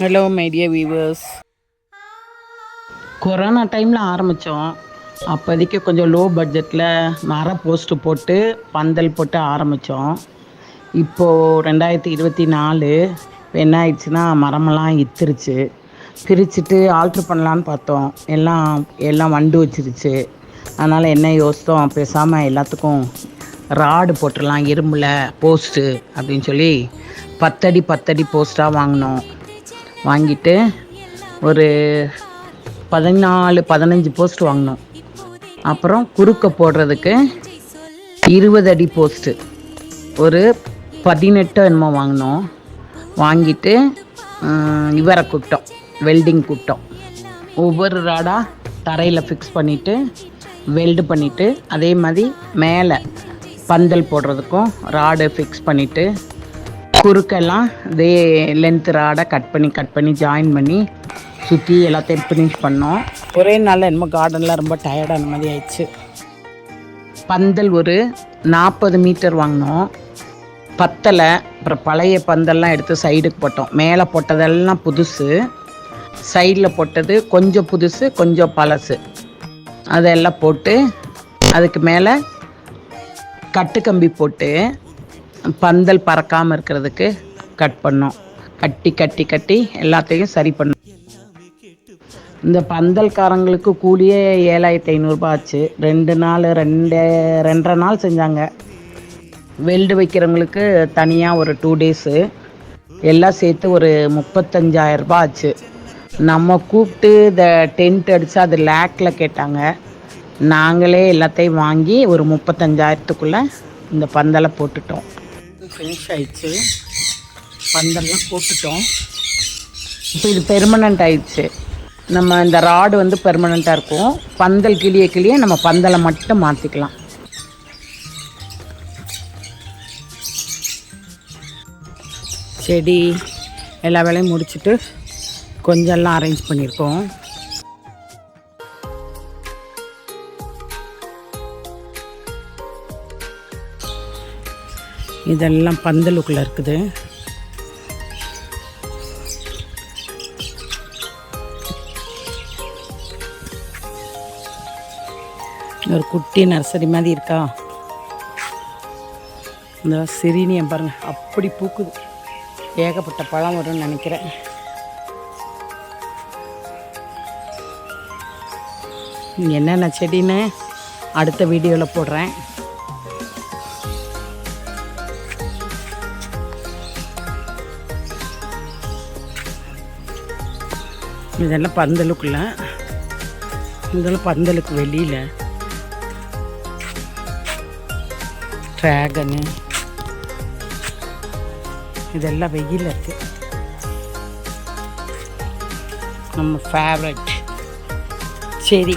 Hello my dear viewers corona டைமில் ஆரம்பித்தோம் அப்போதைக்கு கொஞ்சம் லோ பட்ஜெட்டில் மர போஸ்ட்டு போட்டு பந்தல் போட்டு ஆரம்பித்தோம் இப்போது ரெண்டாயிரத்தி இருபத்தி நாலு என்ன ஆயிடுச்சுன்னா மரமெல்லாம் இத்துருச்சு. பிரிச்சுட்டு ஆல்ட்ரு பண்ணலான்னு பார்த்தோம். எல்லாம் எல்லாம் வண்டு வச்சிருச்சு. அதனால் என்ன யோசித்தோம்? பேசாமல் எல்லாத்துக்கும் ராடு போட்டுடலாம் இரும்பில் போஸ்ட்டு அப்படின்னு சொல்லி பத்தடி பத்தடி போஸ்ட்டாக வாங்கினோம். வாங்கிட்டு ஒரு பதினாலு பதினஞ்சு போஸ்ட் வாங்கினோம். அப்புறம் குறுக்க போடுறதுக்கு இருபது அடி போஸ்ட்டு ஒரு பதினெட்டோ என்னமோ வாங்கினோம். வாங்கிட்டு இவரை கூப்பிட்டோம். வெல்டிங் கூப்பிட்டோம். ஒவ்வொரு ராடாக தரையில் ஃபிக்ஸ் பண்ணிவிட்டு வெல்டு பண்ணிவிட்டு அதே மாதிரி மேலே பந்தல் போடுறதுக்கும் ராடு ஃபிக்ஸ் பண்ணிவிட்டு குறுக்கெல்லாம் இதே லென்த் ராடை கட் பண்ணி கட் பண்ணி ஜாயின் பண்ணி சுற்றி எல்லாத்தையும் ஃபினிஷ் பண்ணோம். ஒரே நாளில் என்னமோ கார்டனில் ரொம்ப டயர்டான மாதிரி ஆயிடுச்சு. பந்தல் ஒரு நாற்பது மீட்டர் வாங்கினோம். பத்தலை அப்புறம் பழைய பந்தல்லாம் எடுத்து சைடுக்கு போட்டோம். மேலே போட்டதெல்லாம் புதுசு. சைடில் போட்டது கொஞ்சம் புதுசு கொஞ்சம் பழசு. அதெல்லாம் போட்டு அதுக்கு மேலே கட்டுக்கம்பி போட்டு பந்தல் பறக்காமல் இருக்கிறதுக்கு கட் பண்ணோம். கட்டி கட்டி கட்டி எல்லாத்தையும் சரி பண்ணோம். இந்த பந்தல்காரங்களுக்கு கூலியே ஏழாயிரத்தி ஐநூறுரூபா ஆச்சு. ரெண்டு நாள் ரெண்டு ரெண்டரை நாள் செஞ்சாங்க. வெல்டு வைக்கிறவங்களுக்கு தனியாக ஒரு டூ டேஸு எல்லாம் சேர்த்து ஒரு முப்பத்தஞ்சாயிரரூபா ரூபாய் ஆச்சு. நம்ம கூப்பிட்டு இந்த டென்ட் அடித்து அது லேக்கில் கேட்டாங்க. நாங்களே எல்லாத்தையும் வாங்கி ஒரு முப்பத்தஞ்சாயிரத்துக்குள்ளே இந்த பந்தலை போட்டுட்டோம். ஃபினிஷ் ஆயிடுச்சு. பந்தல்லாம் போட்டுட்டோம். இப்போ இது பெர்மனண்ட் ஆயிடுச்சு. நம்ம இந்த ராடு வந்து பெர்மனண்ட்டாக இருக்கும். பந்தல் கிளிய கிளிய நம்ம பந்தலை மட்டும் மாற்றிக்கலாம் செடி எல்லா வேலையும் முடிச்சுட்டு கொஞ்சம் எல்லாம் அரேஞ்ச் பண்ணியிருக்கோம். இதெல்லாம் பந்தலுக்குள்ளே இருக்குது. ஒரு குட்டி நர்சரி மாதிரி இருக்கா? இந்த சிறினியம் பாருங்கள் அப்படி பூக்குது. ஏகப்பட்ட பழம் வரும்னு நினைக்கிறேன். என்னென்ன செடின்னு அடுத்த வீடியோவில் போடுறேன். இதெல்லாம் பந்தலுக்குள்ள. இதெல்லாம் பந்தலுக்கு வெளியில். ட்ராகனு இதெல்லாம் வெயில் இருக்கு. நம்ம ஃபேவரட் சரி.